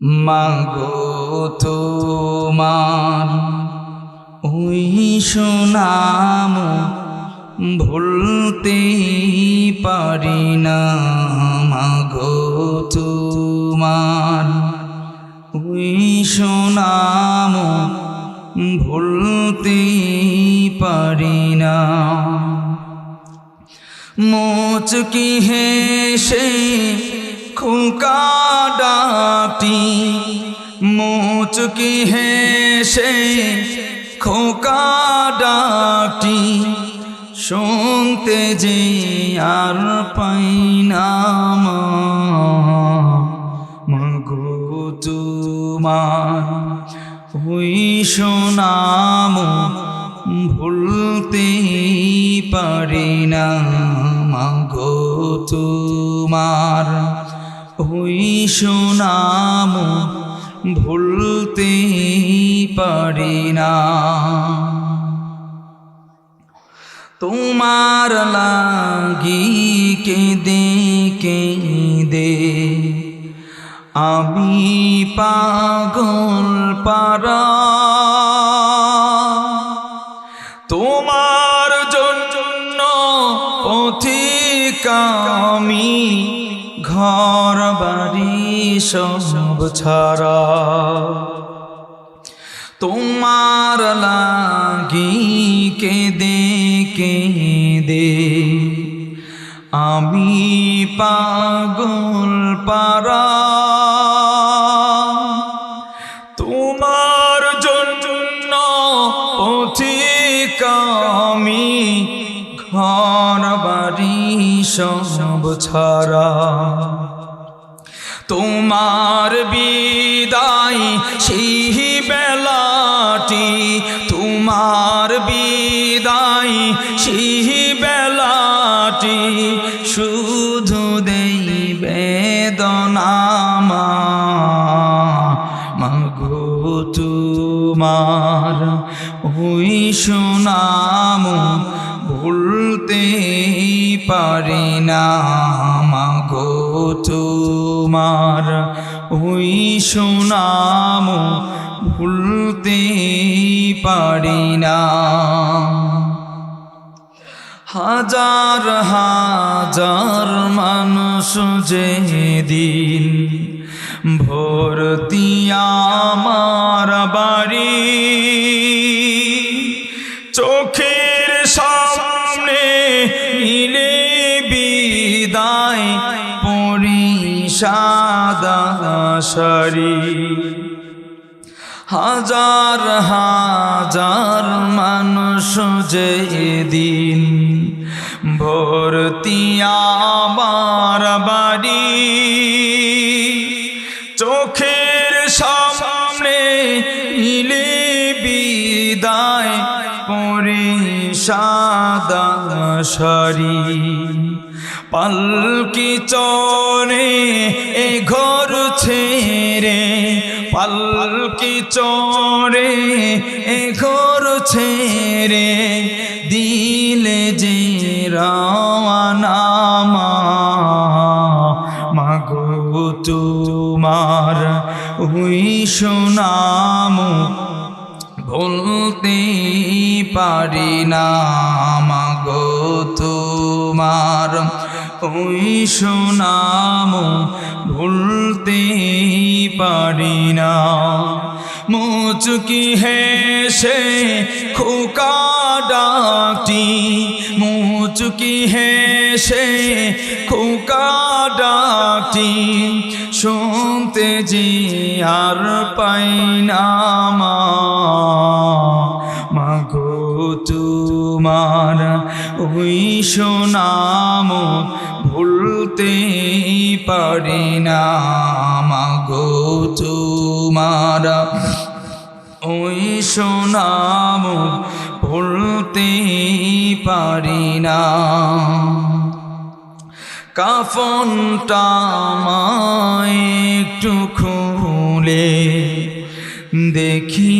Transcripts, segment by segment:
মাগো তোমার ওই সুনাম ভুলতে পারি না। মাগো তোমার ওই সুনাম ভুলতে পারি না। মোচকি হেসে খুকা ডাটি মোচকি হেসে খোকা ডাটি শুনতে যে আর পাই না মগো তোমার ভুলতে পারি না তোমার ওই সোনাম ভুলতে পারি না। তোমার লাগি কেঁদে দে আমি পাগল পারা ঘর, বাড়ি সব ছাড়া। তোমার লাগি কেঁদে কেঁদে। আমি পাগল পারা তোমার জন্য পথিক আমি ঘর সব ছাড়া। তোমার বিদায় সেই বেলাটি, তোমার বিদায় সেই বেলাটি, শুধু দেই বেদনামা মাগো তোমার, ওই সুনাম ভুলতে পারি না মাগো তোমার। ওই সুনাম ভুলতে পারি না। হাজার হাজার মানুষ যে দিন ভর্তি আমার বাড়ি, চোখের সামনে নিলে বিদায় পরি সাদা হাজার হাজার মানুষ যে দিন ভর্তি আমার বাড়ি, চোখের সামনে ইলে বিদায় পরে সাদা সারি পালকি চরে এ ঘর ছেড়ে। পালকি চরে এ ঘর ছেড়ে। দিলে যে রাওয়ানামা মাগো তোমার ওই সুনাম ভুলতে পারি না, মাগো তোমার ওই সুনাম ভুলতে পারি না। মুচকি হেসে খোকা ডাকটি, মুচকি হেসে খোকা ডাকটি, শুনতে যে আর পাই না মাগো তোমার ওই সোনাম ভুলতে পারি না। মাগো তোমার ওই সোনাম ভুলতে পারি না। কাফনটা আমায় একটু খুলে দেখি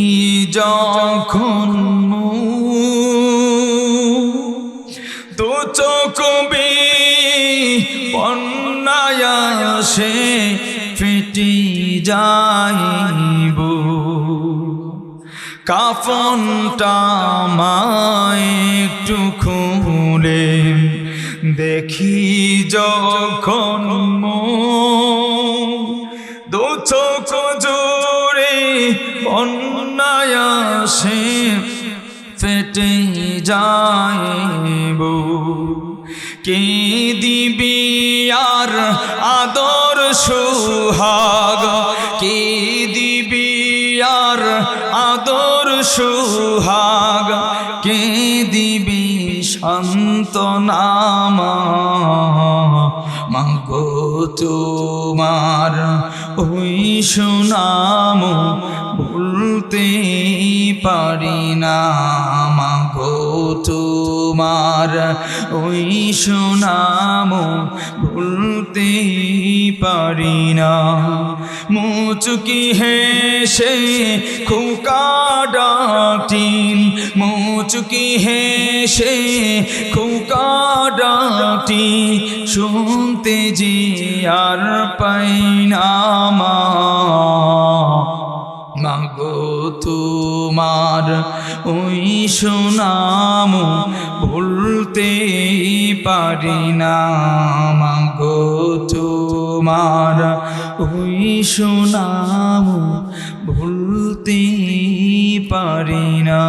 যখন তো চোখ বন্যায় সে ফেটি যাইব। কাফনটা মায় একটু খুলে দেখি যখন দু চোখ জোরে ফেটে যাইব। কে দিবি আর আদর সুহাগ কে দিবি আর আদর সুহাগ কে দিবি শান্তনামা মাগো তোমার ওই সুনাম ভুলতে পারি না মাগো তোমার ওই সুনাম ভুলতে পারি না। মুচুকি হেসে খুকা ডাটিন মুচুকি হেসে খুকা ডাটি শুনতে যে আর পাই না মা। মাগো তোমার ওই সুনাম ভুলতে পারি না। মাগো তোমার ওই সুনাম ভুলতে পারি না।